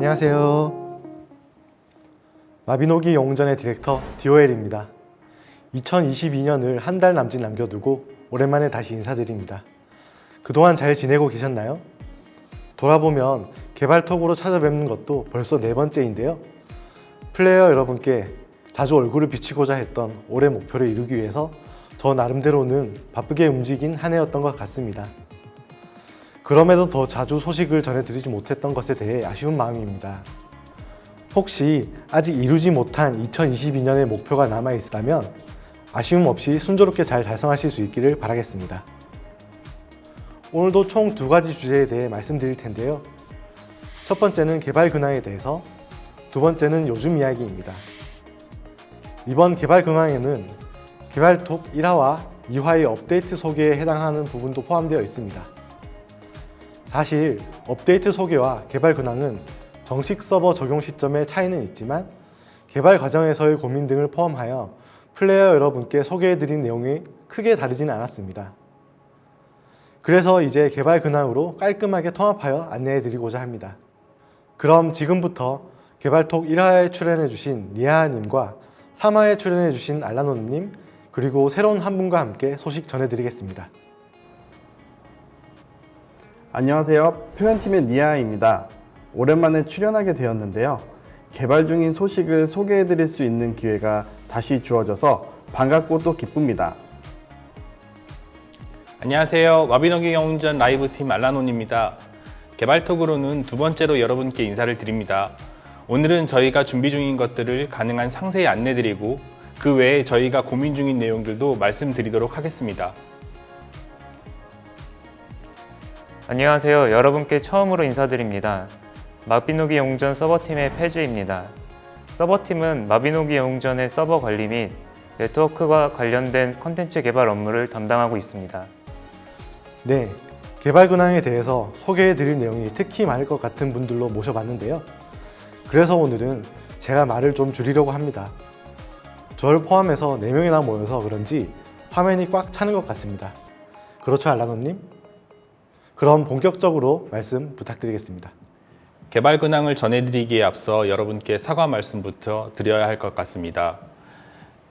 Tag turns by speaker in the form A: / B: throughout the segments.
A: 안녕하세요. 마비노기 영웅전의 디렉터 디오엘입니다. 2022년을 한 달 남짓 남겨두고 오랜만에 다시 인사드립니다. 그동안 잘 지내고 계셨나요? 돌아보면 개발톡으로 찾아뵙는 것도 벌써 네 번째인데요. 플레이어 여러분께 자주 얼굴을 비치고자 했던 올해 목표를 이루기 위해서 저 나름대로는 바쁘게 움직인 한 해였던 것 같습니다. 그럼에도 더 자주 소식을 전해드리지 못했던 것에 대해 아쉬운 마음입니다. 혹시 아직 이루지 못한 2022년의 목표가 남아 있다면 아쉬움 없이 순조롭게 잘 달성하실 수 있기를 바라겠습니다. 오늘도 총 두 가지 주제에 대해 말씀드릴 텐데요. 첫 번째는 개발 근황에 대해서, 두 번째는 요즘 이야기입니다. 이번 개발 근황에는 개발톡 1화와 2화의 업데이트 소개에 해당하는 부분도 포함되어 있습니다. 사실 업데이트 소개와 개발 근황은 정식 서버 적용 시점의 차이는 있지만 개발 과정에서의 고민 등을 포함하여 플레이어 여러분께 소개해드린 내용이 크게 다르지는 않았습니다. 그래서 이제 개발 근황으로 깔끔하게 통합하여 안내해드리고자 합니다. 그럼 지금부터 개발톡 1화에 출연해주신 니아님과 3화에 출연해주신 알라노님 그리고 새로운 한 분과 함께 소식 전해드리겠습니다.
B: 안녕하세요. 표현팀의 니아입니다. 오랜만에 출연하게 되었는데요. 개발 중인 소식을 소개해 드릴 수 있는 기회가 다시 주어져서 반갑고 또 기쁩니다.
C: 안녕하세요. 와비노기 영웅전 라이브 팀 알라논입니다. 개발톡으로는 두 번째로 여러분께 인사를 드립니다. 오늘은 저희가 준비 중인 것들을 가능한 상세히 안내드리고 그 외에 저희가 고민 중인 내용들도 말씀드리도록 하겠습니다.
D: 안녕하세요. 여러분께 처음으로 인사드립니다. 마비노기 영웅전 서버팀의 페즈입니다. 서버팀은 마비노기 영웅전의 서버 관리 및 네트워크와 관련된 컨텐츠 개발 업무를 담당하고 있습니다.
A: 네, 개발 근황에 대해서 소개해 드릴 내용이 특히 많을 것 같은 분들로 모셔봤는데요. 그래서 오늘은 제가 말을 좀 줄이려고 합니다. 저를 포함해서 4명이나 모여서 그런지 화면이 꽉 차는 것 같습니다. 그렇죠, 알라노님? 그럼 본격적으로 말씀 부탁드리겠습니다.
C: 개발 근황을 전해드리기에 앞서 여러분께 사과 말씀부터 드려야 할 것 같습니다.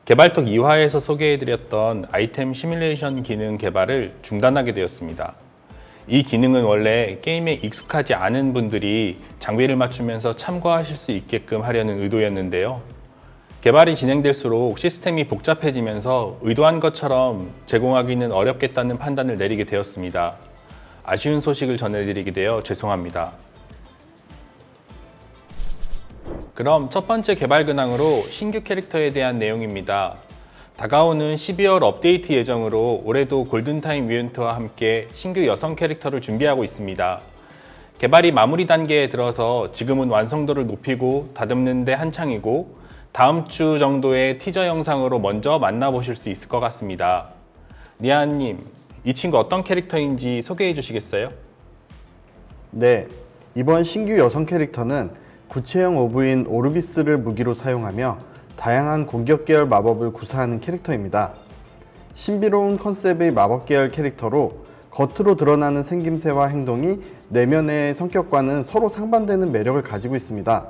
C: 개발톡 2화에서 소개해드렸던 아이템 시뮬레이션 기능 개발을 중단하게 되었습니다. 이 기능은 원래 게임에 익숙하지 않은 분들이 장비를 맞추면서 참고하실 수 있게끔 하려는 의도였는데요. 개발이 진행될수록 시스템이 복잡해지면서 의도한 것처럼 제공하기는 어렵겠다는 판단을 내리게 되었습니다. 아쉬운 소식을 전해드리게 되어 죄송합니다. 그럼 첫 번째 개발 근황으로 신규 캐릭터에 대한 내용입니다. 다가오는 12월 업데이트 예정으로 올해도 골든타임 뮤턴트와 함께 신규 여성 캐릭터를 준비하고 있습니다. 개발이 마무리 단계에 들어서 지금은 완성도를 높이고 다듬는 데 한창이고 다음 주 정도의 티저 영상으로 먼저 만나보실 수 있을 것 같습니다. 니아님, 이 친구 어떤 캐릭터인지 소개해 주시겠어요?
B: 네, 이번 신규 여성 캐릭터는 구체형 오브인 오르비스를 무기로 사용하며 다양한 공격 계열 마법을 구사하는 캐릭터입니다. 신비로운 컨셉의 마법 계열 캐릭터로 겉으로 드러나는 생김새와 행동이 내면의 성격과는 서로 상반되는 매력을 가지고 있습니다.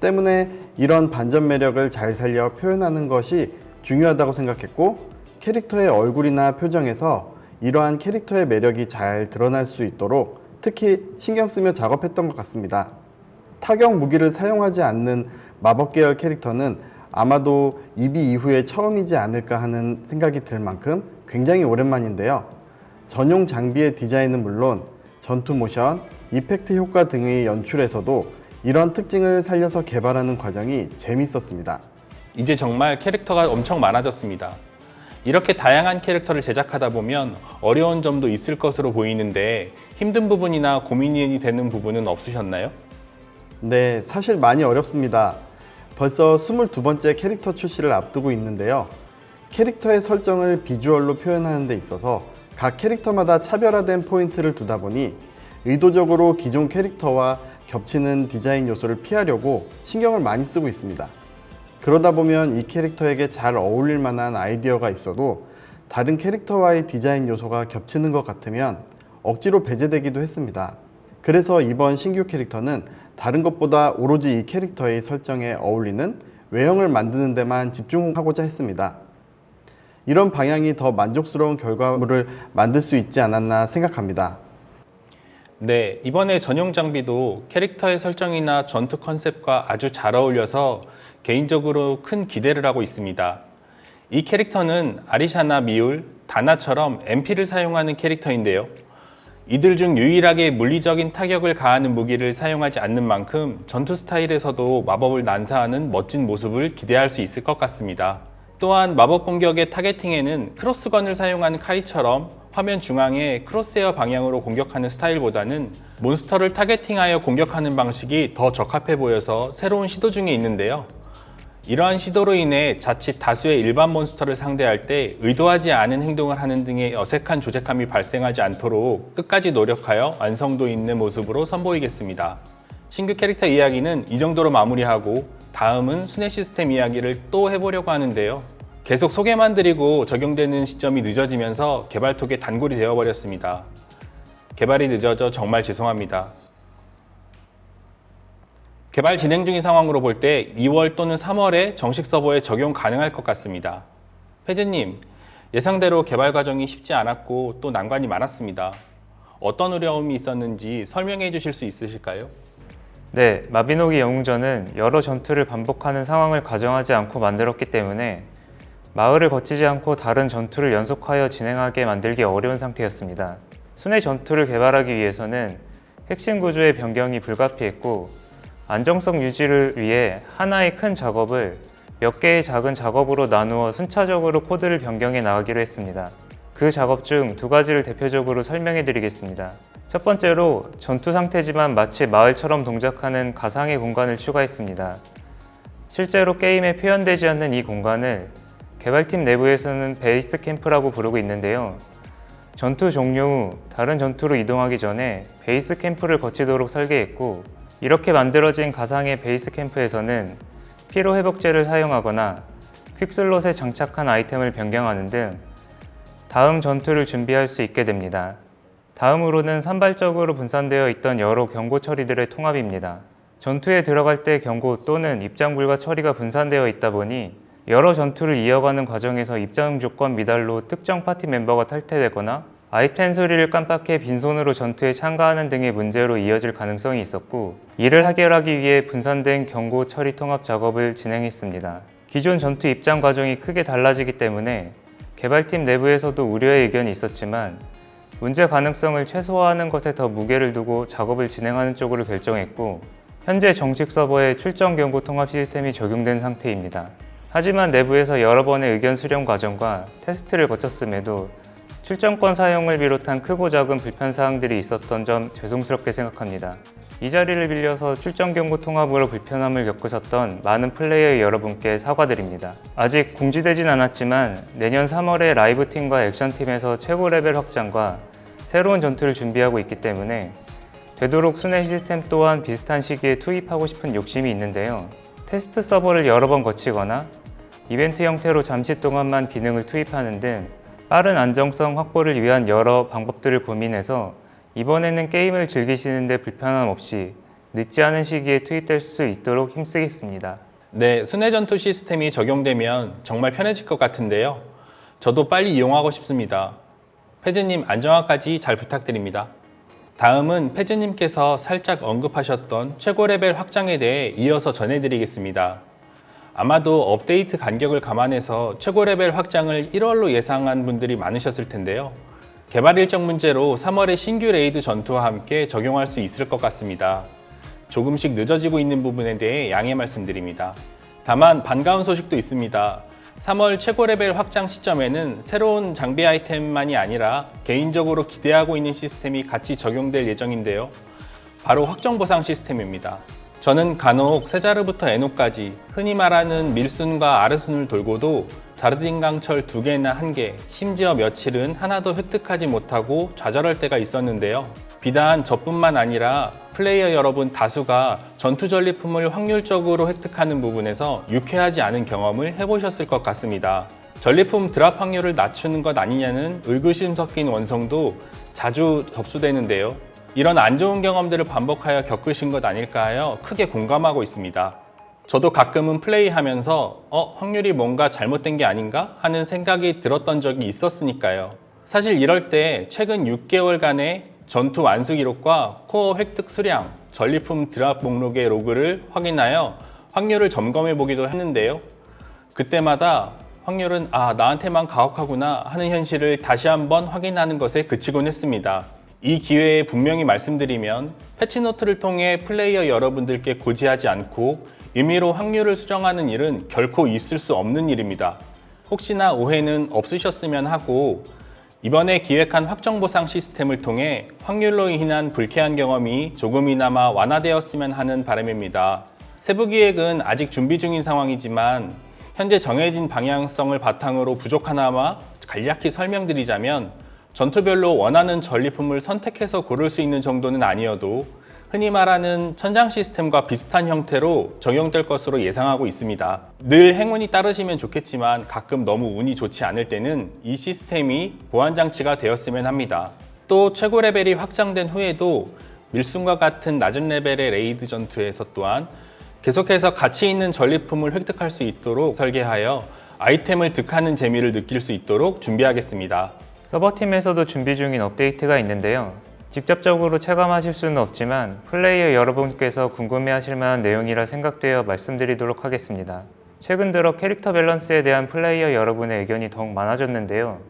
B: 때문에 이런 반전 매력을 잘 살려 표현하는 것이 중요하다고 생각했고 캐릭터의 얼굴이나 표정에서 이러한 캐릭터의 매력이 잘 드러날 수 있도록 특히 신경 쓰며 작업했던 것 같습니다. 타격 무기를 사용하지 않는 마법 계열 캐릭터는 아마도 이비 이후에 처음이지 않을까 하는 생각이 들 만큼 굉장히 오랜만인데요. 전용 장비의 디자인은 물론 전투 모션, 이펙트 효과 등의 연출에서도 이런 특징을 살려서 개발하는 과정이 재밌었습니다.
C: 이제 정말 캐릭터가 엄청 많아졌습니다. 이렇게 다양한 캐릭터를 제작하다 보면 어려운 점도 있을 것으로 보이는데 힘든 부분이나 고민이 되는 부분은 없으셨나요?
B: 네, 사실 많이 어렵습니다. 벌써 22번째 캐릭터 출시를 앞두고 있는데요. 캐릭터의 설정을 비주얼로 표현하는 데 있어서 각 캐릭터마다 차별화된 포인트를 두다 보니 의도적으로 기존 캐릭터와 겹치는 디자인 요소를 피하려고 신경을 많이 쓰고 있습니다. 그러다 보면 이 캐릭터에게 잘 어울릴 만한 아이디어가 있어도 다른 캐릭터와의 디자인 요소가 겹치는 것 같으면 억지로 배제되기도 했습니다. 그래서 이번 신규 캐릭터는 다른 것보다 오로지 이 캐릭터의 설정에 어울리는 외형을 만드는 데만 집중하고자 했습니다. 이런 방향이 더 만족스러운 결과물을 만들 수 있지 않았나 생각합니다.
C: 네, 이번에 전용 장비도 캐릭터의 설정이나 전투 컨셉과 아주 잘 어울려서 개인적으로 큰 기대를 하고 있습니다. 이 캐릭터는 아리샤나 미울, 다나처럼 MP를 사용하는 캐릭터인데요. 이들 중 유일하게 물리적인 타격을 가하는 무기를 사용하지 않는 만큼 전투 스타일에서도 마법을 난사하는 멋진 모습을 기대할 수 있을 것 같습니다. 또한 마법 공격의 타겟팅에는 크로스건을 사용하는 카이처럼 화면 중앙에 크로스에어 방향으로 공격하는 스타일보다는 몬스터를 타겟팅하여 공격하는 방식이 더 적합해 보여서 새로운 시도 중에 있는데요. 이러한 시도로 인해 자칫 다수의 일반 몬스터를 상대할 때 의도하지 않은 행동을 하는 등의 어색한 조작감이 발생하지 않도록 끝까지 노력하여 완성도 있는 모습으로 선보이겠습니다. 신규 캐릭터 이야기는 이 정도로 마무리하고 다음은 순회 시스템 이야기를 또 해보려고 하는데요. 계속 소개만 드리고 적용되는 시점이 늦어지면서 개발톡에 단골이 되어버렸습니다. 개발이 늦어져 정말 죄송합니다. 개발 진행 중인 상황으로 볼 때 2월 또는 3월에 정식 서버에 적용 가능할 것 같습니다. 패즈님, 예상대로 개발 과정이 쉽지 않았고 또 난관이 많았습니다. 어떤 어려움이 있었는지 설명해 주실 수 있으실까요?
D: 네, 마비노기 영웅전은 여러 전투를 반복하는 상황을 가정하지 않고 만들었기 때문에 마을을 거치지 않고 다른 전투를 연속하여 진행하게 만들기 어려운 상태였습니다. 순회 전투를 개발하기 위해서는 핵심 구조의 변경이 불가피했고 안정성 유지를 위해 하나의 큰 작업을 몇 개의 작은 작업으로 나누어 순차적으로 코드를 변경해 나가기로 했습니다. 그 작업 중 두 가지를 대표적으로 설명해 드리겠습니다. 첫 번째로 전투 상태지만 마치 마을처럼 동작하는 가상의 공간을 추가했습니다. 실제로 게임에 표현되지 않는 이 공간을 개발팀 내부에서는 베이스 캠프라고 부르고 있는데요. 전투 종료 후 다른 전투로 이동하기 전에 베이스 캠프를 거치도록 설계했고 이렇게 만들어진 가상의 베이스 캠프에서는 피로 회복제를 사용하거나 퀵슬롯에 장착한 아이템을 변경하는 등 다음 전투를 준비할 수 있게 됩니다. 다음으로는 산발적으로 분산되어 있던 여러 경고 처리들의 통합입니다. 전투에 들어갈 때 경고 또는 입장 불가 처리가 분산되어 있다 보니 여러 전투를 이어가는 과정에서 입장 조건 미달로 특정 파티 멤버가 탈퇴되거나 아이템 소리를 깜빡해 빈손으로 전투에 참가하는 등의 문제로 이어질 가능성이 있었고 이를 해결하기 위해 분산된 경고 처리 통합 작업을 진행했습니다. 기존 전투 입장 과정이 크게 달라지기 때문에 개발팀 내부에서도 우려의 의견이 있었지만 문제 가능성을 최소화하는 것에 더 무게를 두고 작업을 진행하는 쪽으로 결정했고 현재 정식 서버에 출정 경고 통합 시스템이 적용된 상태입니다. 하지만 내부에서 여러 번의 의견 수렴 과정과 테스트를 거쳤음에도 출정권 사용을 비롯한 크고 작은 불편 사항들이 있었던 점 죄송스럽게 생각합니다. 이 자리를 빌려서 출정 경고 통합으로 불편함을 겪으셨던 많은 플레이어 여러분께 사과드립니다. 아직 공지되진 않았지만 내년 3월에 라이브 팀과 액션 팀에서 최고 레벨 확장과 새로운 전투를 준비하고 있기 때문에 되도록 순회 시스템 또한 비슷한 시기에 투입하고 싶은 욕심이 있는데요. 테스트 서버를 여러 번 거치거나 이벤트 형태로 잠시 동안만 기능을 투입하는 등 빠른 안정성 확보를 위한 여러 방법들을 고민해서 이번에는 게임을 즐기시는데 불편함 없이 늦지 않은 시기에 투입될 수 있도록 힘쓰겠습니다.
C: 네, 순회 전투 시스템이 적용되면 정말 편해질 것 같은데요. 저도 빨리 이용하고 싶습니다. 패즈님 안정화까지 잘 부탁드립니다. 다음은 패즈님께서 살짝 언급하셨던 최고 레벨 확장에 대해 이어서 전해드리겠습니다. 아마도 업데이트 간격을 감안해서 최고 레벨 확장을 1월로 예상한 분들이 많으셨을 텐데요. 개발 일정 문제로 3월에 신규 레이드 전투와 함께 적용할 수 있을 것 같습니다. 조금씩 늦어지고 있는 부분에 대해 양해 말씀드립니다. 다만 반가운 소식도 있습니다. 3월 최고 레벨 확장 시점에는 새로운 장비 아이템만이 아니라 개인적으로 기대하고 있는 시스템이 같이 적용될 예정인데요. 바로 확정 보상 시스템입니다. 저는 간혹 세자르부터 에노까지 흔히 말하는 밀순과 아르순을 돌고도 자르딘 강철 두 개나 한 개, 심지어 며칠은 하나도 획득하지 못하고 좌절할 때가 있었는데요. 비단 저뿐만 아니라 플레이어 여러분 다수가 전투 전리품을 확률적으로 획득하는 부분에서 유쾌하지 않은 경험을 해보셨을 것 같습니다. 전리품 드랍 확률을 낮추는 것 아니냐는 의구심 섞인 원성도 자주 접수되는데요. 이런 안 좋은 경험들을 반복하여 겪으신 것 아닐까 하여 크게 공감하고 있습니다. 저도 가끔은 플레이하면서 어, 확률이 뭔가 잘못된 게 아닌가 하는 생각이 들었던 적이 있었으니까요. 사실 이럴 때 최근 6개월간의 전투 완수 기록과 코어 획득 수량, 전리품 드랍 목록의 로그를 확인하여 확률을 점검해 보기도 했는데요. 그때마다 확률은 아 나한테만 가혹하구나 하는 현실을 다시 한번 확인하는 것에 그치곤 했습니다. 이 기회에 분명히 말씀드리면 패치노트를 통해 플레이어 여러분들께 고지하지 않고 임의로 확률을 수정하는 일은 결코 있을 수 없는 일입니다. 혹시나 오해는 없으셨으면 하고 이번에 기획한 확정보상 시스템을 통해 확률로 인한 불쾌한 경험이 조금이나마 완화되었으면 하는 바람입니다. 세부 기획은 아직 준비 중인 상황이지만 현재 정해진 방향성을 바탕으로 부족하나마 간략히 설명드리자면 전투별로 원하는 전리품을 선택해서 고를 수 있는 정도는 아니어도 흔히 말하는 천장 시스템과 비슷한 형태로 적용될 것으로 예상하고 있습니다. 늘 행운이 따르시면 좋겠지만 가끔 너무 운이 좋지 않을 때는 이 시스템이 보안 장치가 되었으면 합니다. 또 최고 레벨이 확장된 후에도 밀순과 같은 낮은 레벨의 레이드 전투에서 또한 계속해서 가치 있는 전리품을 획득할 수 있도록 설계하여 아이템을 득하는 재미를 느낄 수 있도록 준비하겠습니다.
D: 서버팀에서도 준비 중인 업데이트가 있는데요. 직접적으로 체감하실 수는 없지만 플레이어 여러분께서 궁금해하실 만한 내용이라 생각되어 말씀드리도록 하겠습니다. 최근 들어 캐릭터 밸런스에 대한 플레이어 여러분의 의견이 더욱 많아졌는데요.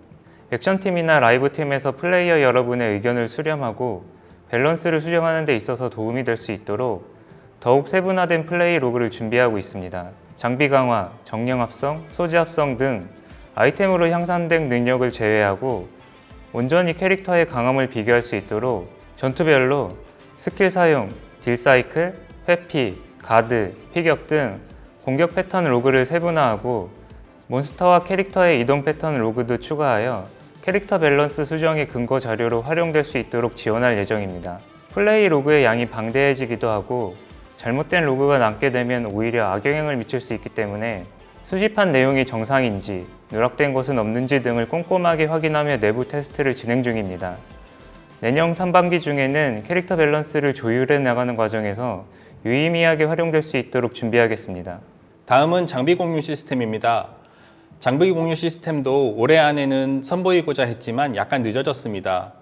D: 액션팀이나 라이브팀에서 플레이어 여러분의 의견을 수렴하고 밸런스를 수정하는 데 있어서 도움이 될 수 있도록 더욱 세분화된 플레이 로그를 준비하고 있습니다. 장비 강화, 정령 합성, 소지 합성 등 아이템으로 향상된 능력을 제외하고 온전히 캐릭터의 강함을 비교할 수 있도록 전투별로 스킬 사용, 딜 사이클, 회피, 가드, 피격 등 공격 패턴 로그를 세분화하고 몬스터와 캐릭터의 이동 패턴 로그도 추가하여 캐릭터 밸런스 수정의 근거 자료로 활용될 수 있도록 지원할 예정입니다. 플레이 로그의 양이 방대해지기도 하고 잘못된 로그가 남게 되면 오히려 악영향을 미칠 수 있기 때문에 수집한 내용이 정상인지 누락된 것은 없는지 등을 꼼꼼하게 확인하며 내부 테스트를 진행 중입니다. 내년 상반기 중에는 캐릭터 밸런스를 조율해 나가는 과정에서 유의미하게 활용될 수 있도록 준비하겠습니다.
C: 다음은 장비 공유 시스템입니다. 장비 공유 시스템도 올해 안에는 선보이고자 했지만 약간 늦어졌습니다.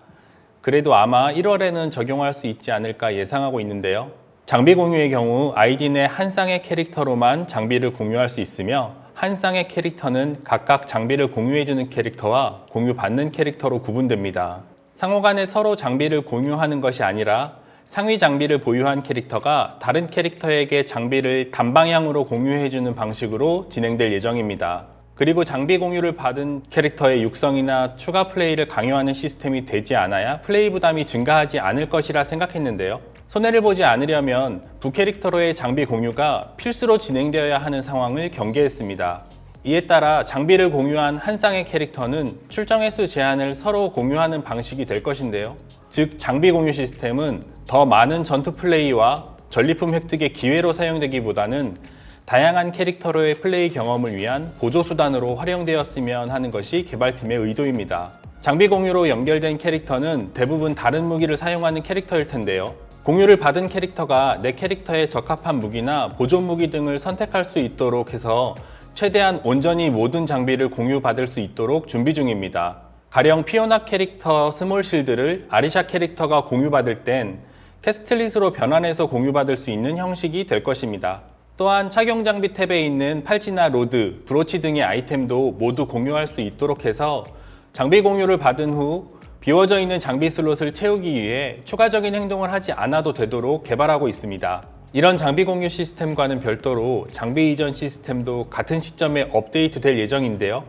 C: 그래도 아마 1월에는 적용할 수 있지 않을까 예상하고 있는데요. 장비 공유의 경우 아이디 내 한 쌍의 캐릭터로만 장비를 공유할 수 있으며 한 쌍의 캐릭터는 각각 장비를 공유해주는 캐릭터와 공유받는 캐릭터로 구분됩니다. 상호 간에 서로 장비를 공유하는 것이 아니라 상위 장비를 보유한 캐릭터가 다른 캐릭터에게 장비를 단방향으로 공유해주는 방식으로 진행될 예정입니다. 그리고 장비 공유를 받은 캐릭터의 육성이나 추가 플레이를 강요하는 시스템이 되지 않아야 플레이 부담이 증가하지 않을 것이라 생각했는데요. 손해를 보지 않으려면 부 캐릭터로의 장비 공유가 필수로 진행되어야 하는 상황을 경계했습니다. 이에 따라 장비를 공유한 한 쌍의 캐릭터는 출정 횟수 제한을 서로 공유하는 방식이 될 것인데요. 즉, 장비 공유 시스템은 더 많은 전투 플레이와 전리품 획득의 기회로 사용되기보다는 다양한 캐릭터로의 플레이 경험을 위한 보조 수단으로 활용되었으면 하는 것이 개발팀의 의도입니다. 장비 공유로 연결된 캐릭터는 대부분 다른 무기를 사용하는 캐릭터일 텐데요. 공유를 받은 캐릭터가 내 캐릭터에 적합한 무기나 보조 무기 등을 선택할 수 있도록 해서 최대한 온전히 모든 장비를 공유받을 수 있도록 준비 중입니다. 가령 피오나 캐릭터 스몰 실드를 아리샤 캐릭터가 공유받을 땐 캐스틀릿으로 변환해서 공유받을 수 있는 형식이 될 것입니다. 또한 착용 장비 탭에 있는 팔찌나 로드, 브로치 등의 아이템도 모두 공유할 수 있도록 해서 장비 공유를 받은 후 비워져 있는 장비 슬롯을 채우기 위해 추가적인 행동을 하지 않아도 되도록 개발하고 있습니다. 이런 장비 공유 시스템과는 별도로 장비 이전 시스템도 같은 시점에 업데이트 될 예정인데요.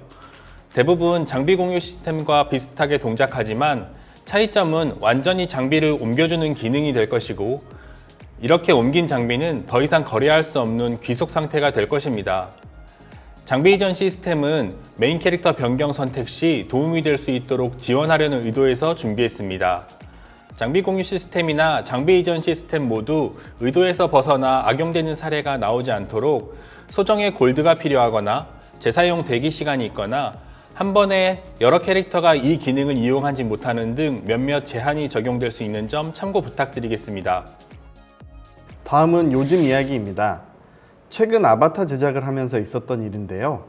C: 대부분 장비 공유 시스템과 비슷하게 동작하지만 차이점은 완전히 장비를 옮겨주는 기능이 될 것이고 이렇게 옮긴 장비는 더 이상 거래할 수 없는 귀속 상태가 될 것입니다. 장비 이전 시스템은 메인 캐릭터 변경 선택 시 도움이 될 수 있도록 지원하려는 의도에서 준비했습니다. 장비 공유 시스템이나 장비 이전 시스템 모두 의도에서 벗어나 악용되는 사례가 나오지 않도록 소정의 골드가 필요하거나 재사용 대기 시간이 있거나 한 번에 여러 캐릭터가 이 기능을 이용하지 못하는 등 몇몇 제한이 적용될 수 있는 점 참고 부탁드리겠습니다.
B: 다음은 요즘 이야기입니다. 최근 아바타 제작을 하면서 있었던 일인데요.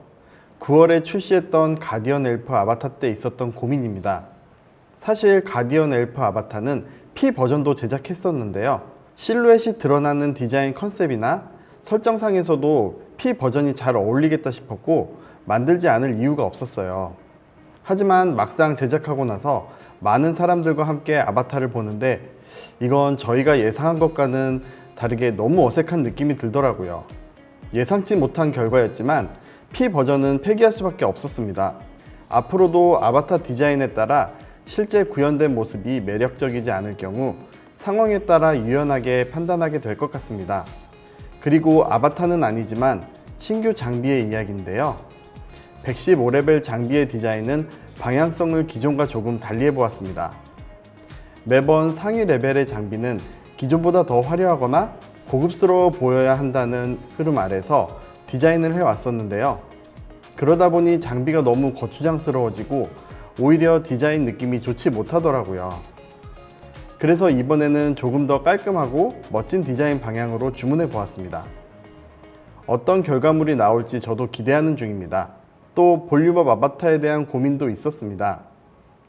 B: 9월에 출시했던 가디언 엘프 아바타 때 있었던 고민입니다. 사실 가디언 엘프 아바타는 P 버전도 제작했었는데요. 실루엣이 드러나는 디자인 컨셉이나 설정상에서도 P 버전이 잘 어울리겠다 싶었고 만들지 않을 이유가 없었어요. 하지만 막상 제작하고 나서 많은 사람들과 함께 아바타를 보는데 이건 저희가 예상한 것과는 다르게 너무 어색한 느낌이 들더라고요. 예상치 못한 결과였지만 P 버전은 폐기할 수밖에 없었습니다. 앞으로도 아바타 디자인에 따라 실제 구현된 모습이 매력적이지 않을 경우 상황에 따라 유연하게 판단하게 될 것 같습니다. 그리고 아바타는 아니지만 신규 장비의 이야기인데요. 115레벨 장비의 디자인은 방향성을 기존과 조금 달리해 보았습니다. 매번 상위 레벨의 장비는 기존보다 더 화려하거나 고급스러워 보여야 한다는 흐름 아래서 디자인을 해왔었는데요. 그러다 보니 장비가 너무 거추장스러워지고 오히려 디자인 느낌이 좋지 못하더라고요. 그래서 이번에는 조금 더 깔끔하고 멋진 디자인 방향으로 주문해 보았습니다. 어떤 결과물이 나올지 저도 기대하는 중입니다. 또 볼륨업 아바타에 대한 고민도 있었습니다.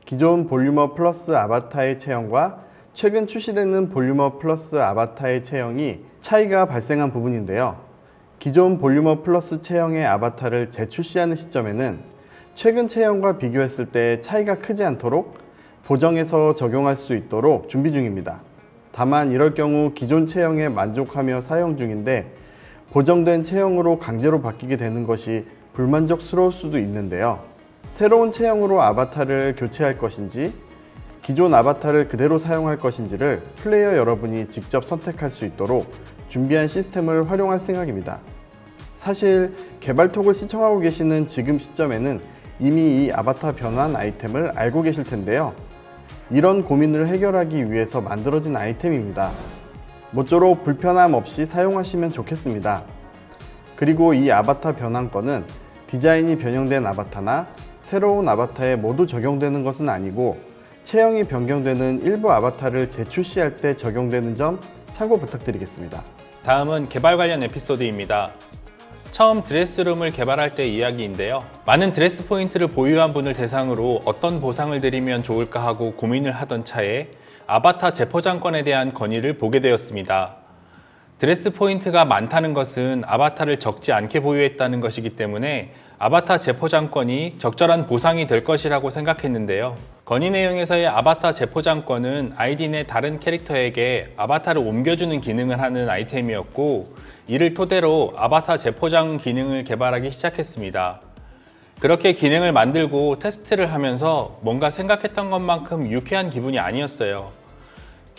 B: 기존 볼륨업 플러스 아바타의 체형과 최근 출시되는 볼륨업 플러스 아바타의 체형이 차이가 발생한 부분인데요. 기존 볼륨업 플러스 체형의 아바타를 재출시하는 시점에는 최근 체형과 비교했을 때 차이가 크지 않도록 보정해서 적용할 수 있도록 준비 중입니다. 다만 이럴 경우 기존 체형에 만족하며 사용 중인데 보정된 체형으로 강제로 바뀌게 되는 것이 불만족스러울 수도 있는데요. 새로운 체형으로 아바타를 교체할 것인지 기존 아바타를 그대로 사용할 것인지를 플레이어 여러분이 직접 선택할 수 있도록 준비한 시스템을 활용할 생각입니다. 사실 개발톡을 시청하고 계시는 지금 시점에는 이미 이 아바타 변환 아이템을 알고 계실 텐데요. 이런 고민을 해결하기 위해서 만들어진 아이템입니다. 모쪼록 불편함 없이 사용하시면 좋겠습니다. 그리고 이 아바타 변환권은 디자인이 변형된 아바타나 새로운 아바타에 모두 적용되는 것은 아니고 체형이 변경되는 일부 아바타를 재출시할 때 적용되는 점 참고 부탁드리겠습니다.
C: 다음은 개발 관련 에피소드입니다. 처음 드레스룸을 개발할 때 이야기인데요. 많은 드레스 포인트를 보유한 분을 대상으로 어떤 보상을 드리면 좋을까 하고 고민을 하던 차에 아바타 재포장권에 대한 건의를 보게 되었습니다. 드레스 포인트가 많다는 것은 아바타를 적지 않게 보유했다는 것이기 때문에 아바타 재포장권이 적절한 보상이 될 것이라고 생각했는데요. 건의 내용에서의 아바타 재포장권은 아이디 내 다른 캐릭터에게 아바타를 옮겨주는 기능을 하는 아이템이었고 이를 토대로 아바타 재포장 기능을 개발하기 시작했습니다. 그렇게 기능을 만들고 테스트를 하면서 뭔가 생각했던 것만큼 유쾌한 기분이 아니었어요.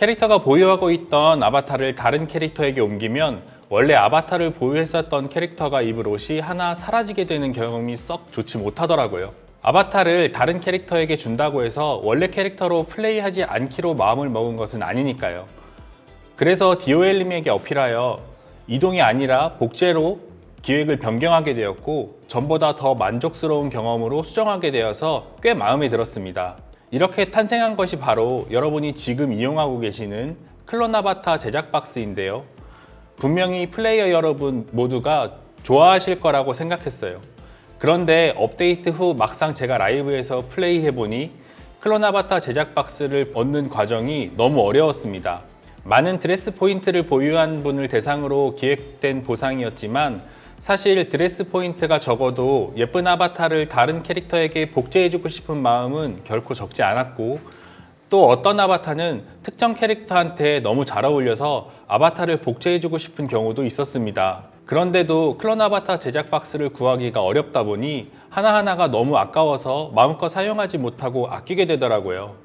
C: 캐릭터가 보유하고 있던 아바타를 다른 캐릭터에게 옮기면 원래 아바타를 보유했었던 캐릭터가 입을 옷이 하나 사라지게 되는 경험이 썩 좋지 못하더라고요. 아바타를 다른 캐릭터에게 준다고 해서 원래 캐릭터로 플레이하지 않기로 마음을 먹은 것은 아니니까요. 그래서 디오엘님에게 어필하여 이동이 아니라 복제로 기획을 변경하게 되었고 전보다 더 만족스러운 경험으로 수정하게 되어서 꽤 마음에 들었습니다. 이렇게 탄생한 것이 바로 여러분이 지금 이용하고 계시는 클론 아바타 제작 박스인데요. 분명히 플레이어 여러분 모두가 좋아하실 거라고 생각했어요. 그런데 업데이트 후 막상 제가 라이브에서 플레이해보니 클론 아바타 제작 박스를 얻는 과정이 너무 어려웠습니다. 많은 드레스 포인트를 보유한 분을 대상으로 기획된 보상이었지만 사실 드레스 포인트가 적어도 예쁜 아바타를 다른 캐릭터에게 복제해주고 싶은 마음은 결코 적지 않았고 또 어떤 아바타는 특정 캐릭터한테 너무 잘 어울려서 아바타를 복제해주고 싶은 경우도 있었습니다. 그런데도 클론 아바타 제작 박스를 구하기가 어렵다 보니 하나하나가 너무 아까워서 마음껏 사용하지 못하고 아끼게 되더라고요.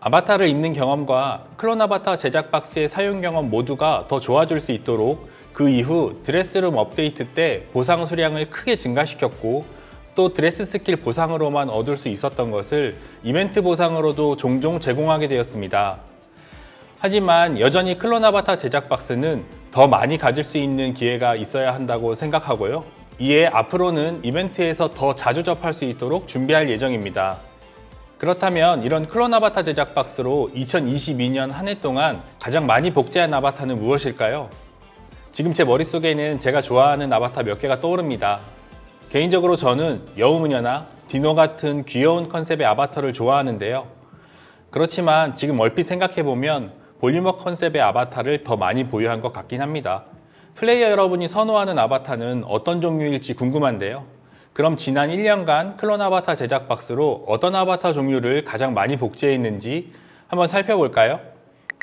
C: 아바타를 입는 경험과 클론 아바타 제작 박스의 사용 경험 모두가 더 좋아질 수 있도록 그 이후 드레스룸 업데이트 때 보상 수량을 크게 증가시켰고 또 드레스 스킬 보상으로만 얻을 수 있었던 것을 이벤트 보상으로도 종종 제공하게 되었습니다. 하지만 여전히 클론 아바타 제작 박스는 더 많이 가질 수 있는 기회가 있어야 한다고 생각하고요. 이에 앞으로는 이벤트에서 더 자주 접할 수 있도록 준비할 예정입니다. 그렇다면 이런 클론 아바타 제작 박스로 2022년 한 해 동안 가장 많이 복제한 아바타는 무엇일까요? 지금 제 머릿속에는 제가 좋아하는 아바타 몇 개가 떠오릅니다. 개인적으로 저는 여우무녀나 디노 같은 귀여운 컨셉의 아바타를 좋아하는데요. 그렇지만 지금 얼핏 생각해보면 볼리머 컨셉의 아바타를 더 많이 보유한 것 같긴 합니다. 플레이어 여러분이 선호하는 아바타는 어떤 종류일지 궁금한데요. 그럼 지난 1년간 클론 아바타 제작 박스로 어떤 아바타 종류를 가장 많이 복제했는지 한번 살펴볼까요?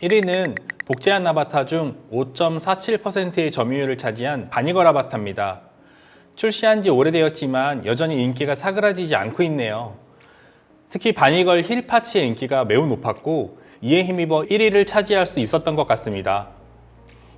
C: 1위는 복제한 아바타 중 5.47%의 점유율을 차지한 바니걸 아바타입니다. 출시한 지 오래되었지만 여전히 인기가 사그라지지 않고 있네요. 특히 바니걸 힐 파츠의 인기가 매우 높았고 이에 힘입어 1위를 차지할 수 있었던 것 같습니다.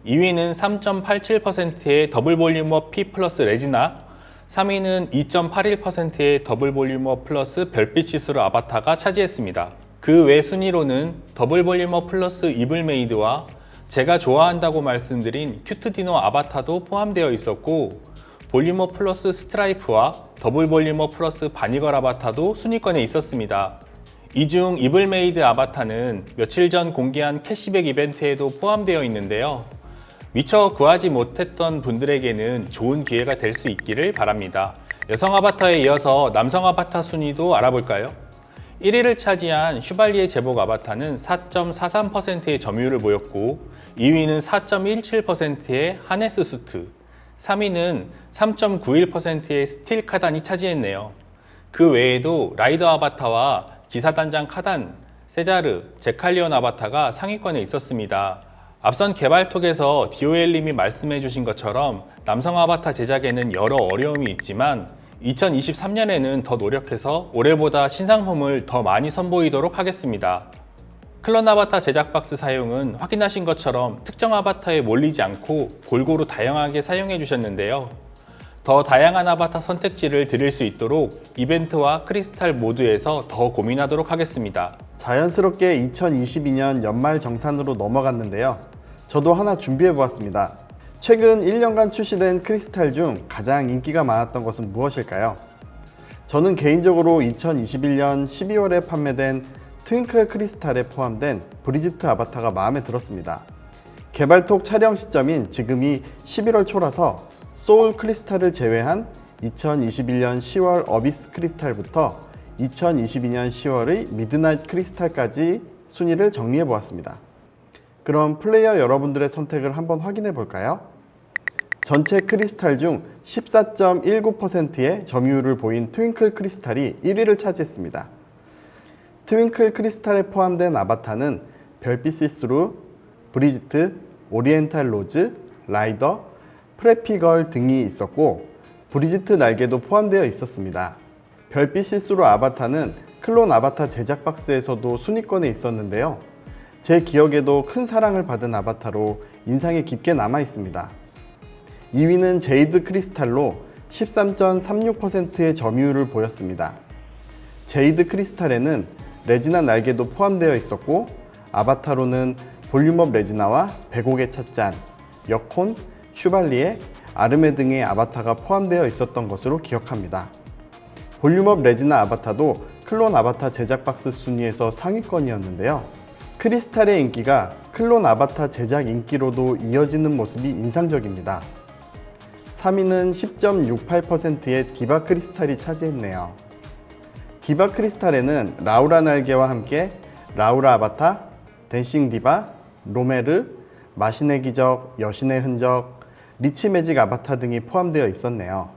C: 2위는 3.87%의 더블 볼리머 P 플러스 레지나, 3위는 2.81%의 더블 볼리머 플러스 별빛 시스루 아바타가 차지했습니다. 그 외 순위로는 더블 볼리머 플러스 이블 메이드와 제가 좋아한다고 말씀드린 큐트 디노 아바타도 포함되어 있었고 볼리머 플러스 스트라이프와 더블 볼리머 플러스 바니걸 아바타도 순위권에 있었습니다. 이 중 이블메이드 아바타는 며칠 전 공개한 캐시백 이벤트에도 포함되어 있는데요. 미처 구하지 못했던 분들에게는 좋은 기회가 될 수 있기를 바랍니다. 여성 아바타에 이어서 남성 아바타 순위도 알아볼까요? 1위를 차지한 슈발리의 제복 아바타는 4.43%의 점유율을 보였고 2위는 4.17%의 하네스 수트 3위는 3.91%의 스틸 카단이 차지했네요. 그 외에도 라이더 아바타와 기사단장 카단, 세자르, 제칼리온 아바타가 상위권에 있었습니다. 앞선 개발톡에서 디오엘님이 말씀해 주신 것처럼 남성 아바타 제작에는 여러 어려움이 있지만 2023년에는 더 노력해서 올해보다 신상품을 더 많이 선보이도록 하겠습니다. 클론 아바타 제작 박스 사용은 확인하신 것처럼 특정 아바타에 몰리지 않고 골고루 다양하게 사용해 주셨는데요. 더 다양한 아바타 선택지를 드릴 수 있도록 이벤트와 크리스탈 모드에서 더 고민하도록 하겠습니다.
B: 자연스럽게 2022년 연말 정산으로 넘어갔는데요. 저도 하나 준비해 보았습니다. 최근 1년간 출시된 크리스탈 중 가장 인기가 많았던 것은 무엇일까요? 저는 개인적으로 2021년 12월에 판매된 트윙클 크리스탈에 포함된 브리지트 아바타가 마음에 들었습니다. 개발톡 촬영 시점인 지금이 11월 초라서 소울 크리스탈을 제외한 2021년 10월 어비스 크리스탈부터 2022년 10월의 미드나잇 크리스탈까지 순위를 정리해 보았습니다. 그럼 플레이어 여러분들의 선택을 한번 확인해 볼까요? 전체 크리스탈 중 14.19%의 점유율을 보인 트윙클 크리스탈이 1위를 차지했습니다. 트윙클 크리스탈에 포함된 아바타는 별빛 시스루, 브리지트, 오리엔탈 로즈, 라이더, 프레피걸 등이 있었고 브리지트 날개도 포함되어 있었습니다. 별빛 시스루 아바타는 클론 아바타 제작 박스에서도 순위권에 있었는데요. 제 기억에도 큰 사랑을 받은 아바타로 인상에 깊게 남아 있습니다. 2위는 제이드 크리스탈로 13.36%의 점유율을 보였습니다. 제이드 크리스탈에는 레지나 날개도 포함되어 있었고 아바타로는 볼륨업 레지나와 백옥의 찻잔, 여콘, 슈발리에, 아르메 등의 아바타가 포함되어 있었던 것으로 기억합니다. 볼륨업 레지나 아바타도 클론 아바타 제작 박스 순위에서 상위권이었는데요. 크리스탈의 인기가 클론 아바타 제작 인기로도 이어지는 모습이 인상적입니다. 3위는 10.68%의 디바 크리스탈이 차지했네요. 디바 크리스탈에는 라우라 날개와 함께 라우라 아바타, 댄싱 디바, 로메르, 마신의 기적, 여신의 흔적, 리치 매직 아바타 등이 포함되어 있었네요.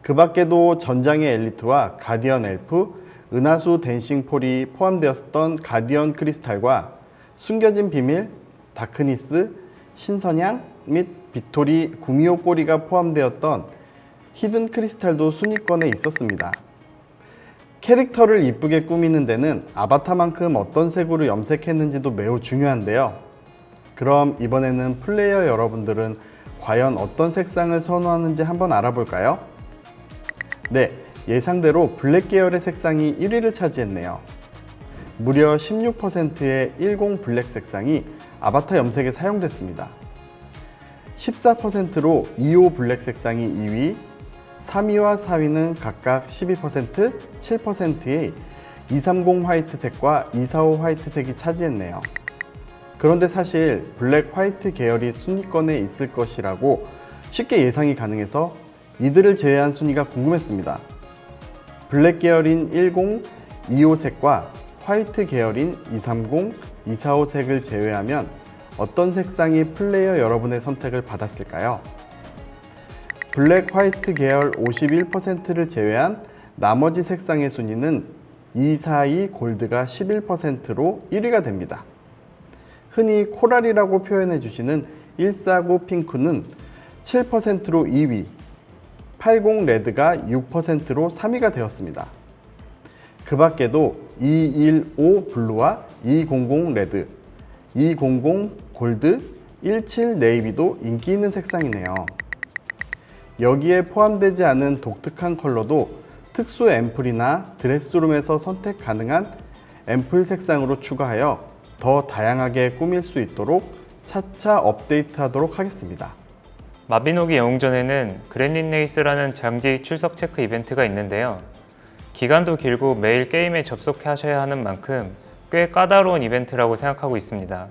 B: 그 밖에도 전장의 엘리트와 가디언 엘프, 은하수 댄싱 폴이 포함되었던 가디언 크리스탈과 숨겨진 비밀, 다크니스, 신선양 및 빅토리, 구미호 꼬리가 포함되었던 히든 크리스탈도 순위권에 있었습니다. 캐릭터를 이쁘게 꾸미는 데는 아바타만큼 어떤 색으로 염색했는지도 매우 중요한데요. 그럼 이번에는 플레이어 여러분들은 과연 어떤 색상을 선호하는지 한번 알아볼까요? 네, 예상대로 블랙 계열의 색상이 1위를 차지했네요. 무려 16%의 10 블랙 색상이 아바타 염색에 사용됐습니다. 14%로 25 블랙 색상이 2위, 3위와 4위는 각각 12%, 7%의 230 화이트색과 245 화이트색이 차지했네요. 그런데 사실 블랙 화이트 계열이 순위권에 있을 것이라고 쉽게 예상이 가능해서 이들을 제외한 순위가 궁금했습니다. 블랙 계열인 10, 25색과 화이트 계열인 230, 245색을 제외하면 어떤 색상이 플레이어 여러분의 선택을 받았을까요? 블랙 화이트 계열 51%를 제외한 나머지 색상의 순위는 242 골드가 11%로 1위가 됩니다. 흔히 코랄이라고 표현해 주시는 149 핑크는 7%로 2위, 80 레드가 6%로 3위가 되었습니다. 그 밖에도 215 블루와 200 레드, 200 골드, 17 네이비도 인기 있는 색상이네요. 여기에 포함되지 않은 독특한 컬러도 특수 앰플이나 드레스룸에서 선택 가능한 앰플 색상으로 추가하여 더 다양하게 꾸밀 수 있도록 차차 업데이트하도록 하겠습니다.
D: 마비노기 영웅전에는 그랜린 레이스라는 장기 출석 체크 이벤트가 있는데요. 기간도 길고 매일 게임에 접속하셔야 하는 만큼 꽤 까다로운 이벤트라고 생각하고 있습니다.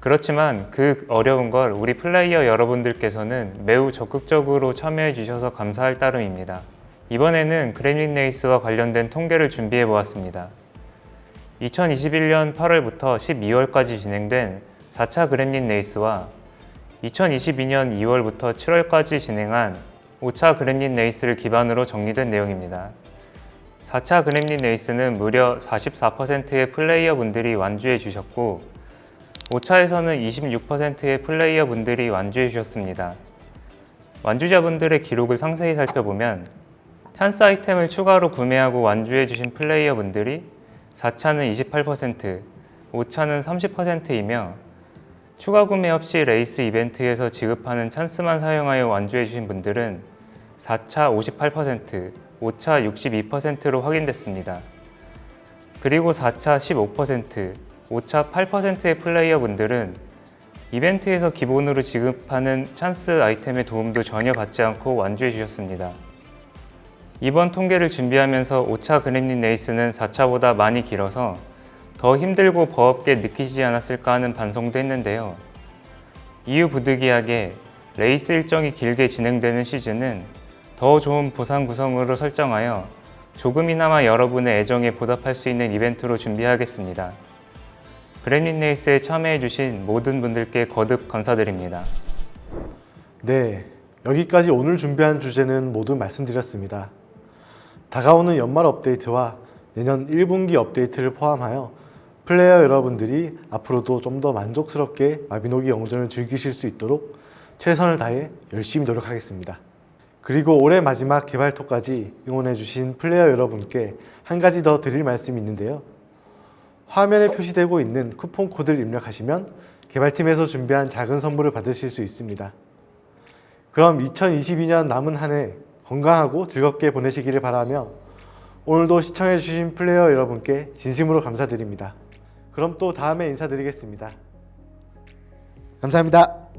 D: 그렇지만 그 어려운 걸 우리 플레이어 여러분들께서는 매우 적극적으로 참여해 주셔서 감사할 따름입니다. 이번에는 그랜린 레이스와 관련된 통계를 준비해 보았습니다. 2021년 8월부터 12월까지 진행된 4차 그랜린 레이스와 2022년 2월부터 7월까지 진행한 5차 그램린 레이스를 기반으로 정리된 내용입니다. 4차 그램린 레이스는 무려 44%의 플레이어 분들이 완주해 주셨고 5차에서는 26%의 플레이어 분들이 완주해 주셨습니다. 완주자분들의 기록을 상세히 살펴보면 찬스 아이템을 추가로 구매하고 완주해 주신 플레이어 분들이 4차는 28%, 5차는 30%이며 추가 구매 없이 레이스 이벤트에서 지급하는 찬스만 사용하여 완주해 주신 분들은 4차 58%, 5차 62%로 확인됐습니다. 그리고 4차 15%, 5차 8%의 플레이어 분들은 이벤트에서 기본으로 지급하는 찬스 아이템의 도움도 전혀 받지 않고 완주해 주셨습니다. 이번 통계를 준비하면서 5차 그램린 레이스는 4차보다 많이 길어서 더 힘들고 버겁게 느끼지 않았을까 하는 반성도 했는데요. 이유 부득이하게 레이스 일정이 길게 진행되는 시즌은 더 좋은 보상 구성으로 설정하여 조금이나마 여러분의 애정에 보답할 수 있는 이벤트로 준비하겠습니다. 그램린 레이스에 참여해주신 모든 분들께 거듭 감사드립니다.
A: 네, 여기까지 오늘 준비한 주제는 모두 말씀드렸습니다. 다가오는 연말 업데이트와 내년 1분기 업데이트를 포함하여 플레이어 여러분들이 앞으로도 좀 더 만족스럽게 마비노기 영전을 즐기실 수 있도록 최선을 다해 열심히 노력하겠습니다. 그리고 올해 마지막 개발토까지 응원해주신 플레이어 여러분께 한 가지 더 드릴 말씀이 있는데요. 화면에 표시되고 있는 쿠폰 코드를 입력하시면 개발팀에서 준비한 작은 선물을 받으실 수 있습니다. 그럼 2022년 남은 한 해 건강하고 즐겁게 보내시기를 바라며 오늘도 시청해주신 플레이어 여러분께 진심으로 감사드립니다. 그럼 또 다음에 인사드리겠습니다. 감사합니다.